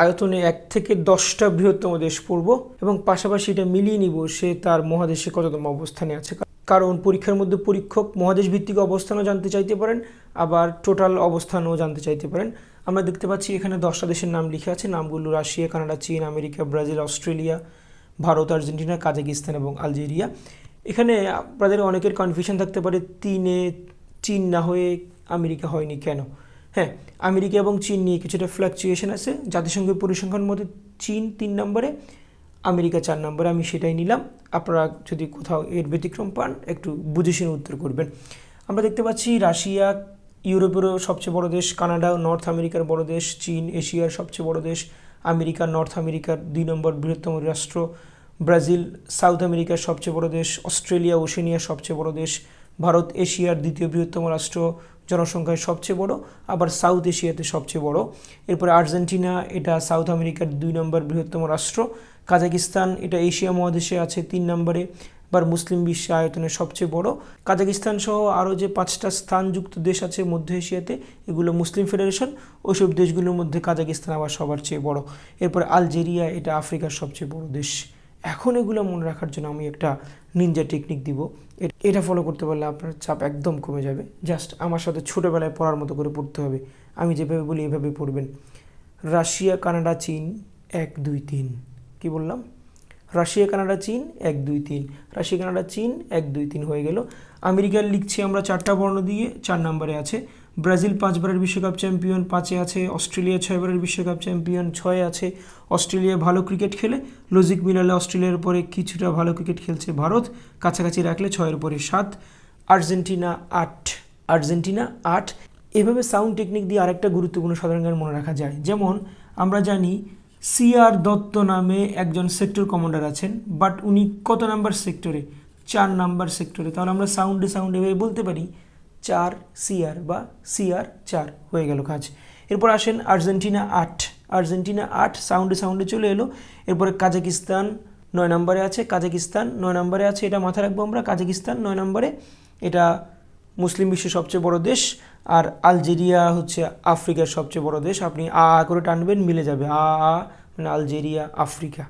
আয়তনে এক থেকে দশটা বৃহত্তম দেশ পড়ব এবং পাশাপাশি এটা মিলিয়ে নিব সে তার মহাদেশে কততম অবস্থানে আছে। কারণ পরীক্ষার মধ্যে পরীক্ষক মহাদেশ ভিত্তিক অবস্থানও জানতে চাইতে পারেন, আবার টোটাল অবস্থানও জানতে চাইতে পারেন। আমরা দেখতে পাচ্ছি এখানে দশটা দেশের নাম লিখে আছে, নামগুলো রাশিয়া, কানাডা, চীন, America, Brazil, Australia, Bharat, Argentina, Kazakhstan এবং আলজেরিয়া। এখানে আপনাদের অনেকের কনফিউশন থাকতে পারে, তিনে চীন না হয়ে আমেরিকা হয়নি কেন? হ্যাঁ আমেরিকা এবং চীন নিয়ে কিছুটা ফ্লাকচুয়েশন আছে। জাতিসংঘের পরিসংখ্যান মধ্যে চীন তিন নম্বরে, আমেরিকা চার নম্বরে। আমি সেটাই নিলাম। আপনারা যদি কোথাও এর ব্যতিক্রম পান, একটু বুঝে শুনে উত্তর করবেন। আমরা দেখতে পাচ্ছি রাশিয়া, ইউরোপেরও সবচেয়ে বড় দেশ, কানাডা, নর্থ আমেরিকার বড় দেশ, চীন, এশিয়ার সবচেয়ে বড় দেশ, আমেরিকা, নর্থ আমেরিকার দুই নম্বর বৃহত্তম রাষ্ট্র, ব্রাজিল, সাউথ আমেরিকার সবচেয়ে বড় দেশ, অস্ট্রেলিয়া, ওশেনিয়ার সবচেয়ে বড় দেশ, ভারত, এশিয়ার দ্বিতীয় বৃহত্তম রাষ্ট্র জনসংখ্যায় সবচেয়ে বড়, আবার সাউথ এশিয়াতে সবচেয়ে বড়। এরপরে আর্জেন্টিনা, এটা সাউথ আমেরিকার দুই নম্বর বৃহত্তম রাষ্ট্র। কাজাকিস্তান, এটা এশিয়া মহাদেশে আছে তিন নম্বরে, আবার মুসলিম বিশ্বে আয়তনে সবচেয়ে বড়। কাজাকিস্তান সহ আরও যে পাঁচটা স্থানযুক্ত দেশ আছে মধ্য এশিয়াতে, এগুলো মুসলিম ফেডারেশন। ওইসব দেশগুলোর মধ্যে কাজাকিস্তান আবার সবার চেয়ে বড়। এরপরে আলজেরিয়া, এটা আফ্রিকার সবচেয়ে বড় দেশ। এখন এগুলো মনে রাখার জন্য আমি একটা নিনজা টেকনিক দিব। এটা ফলো করতে পারলে আপনার চাপ একদম কমে যাবে। জাস্ট আমার সাথে ছোটোবেলায় পড়ার মতো করে পড়তে হবে। আমি যেভাবে বলি এভাবে পড়বেন। রাশিয়া, কানাডা, চীন, এক, দুই, তিন। কি বললাম? রাশিয়া, কানাডা, চীন, এক, দুই, তিন। রাশিয়া, কানাডা, চীন, এক, দুই, তিন হয়ে গেল। আমেরিকার লিখছি আমরা চারটা বর্ণ দিয়ে, চার নম্বরে আছে। ব্রাজিল পাঁচবারের বিশ্বকাপ চ্যাম্পিয়ন, পাঁচে আছে অস্ট্রেলিয়া, ছয়বারের বিশ্বকাপ চ্যাম্পিয়ন, ছয়ে আছে অস্ট্রেলিয়া ভালো ক্রিকেট খেলে। লজিক মিলালে অস্ট্রেলিয়ার পরে কিছুটা ভালো ক্রিকেট খেলছে ভারত, কাছাকাছি রাখলে ছয়ের পরে সাত, আর্জেন্টিনা আট আর্জেন্টিনা আট। এভাবে সাউন্ড টেকনিক দিয়ে আরেকটা গুরুত্বপূর্ণ সাধারণ মনে রাখা যায়। যেমন, আমরা জানি সি আর দত্ত নামে একজন সেক্টর কমান্ডার আছেন, বাট উনি কত নাম্বার সেক্টরে? চার নাম্বার সেক্টরে। তাহলে আমরা সাউন্ডে সাউন্ডে এভাবে বলতে পারি চার সিআর বা সিআর চার হয়ে গেল কাজ। এরপর আসেন আর্জেন্টিনা আট। আর্জেন্টিনা আট, সাউন্ডে সাউন্ডে চলে এলো। এরপরে কাজাকিস্তান নয় নম্বরে আছে, কাজাকিস্তান নয় নম্বরে আছে, এটা মাথায় রাখব আমরা, কাজাকিস্তান নয় নম্বরে। এটা মুসলিম বিশ্বের সবচেয়ে বড় দেশ, আর আলজেরিয়া হচ্ছে আফ্রিকার সবচেয়ে বড় দেশ। আপনি আ করে টানবেন, মিলে যাবে। আ মানে আলজেরিয়া, আফ্রিকা।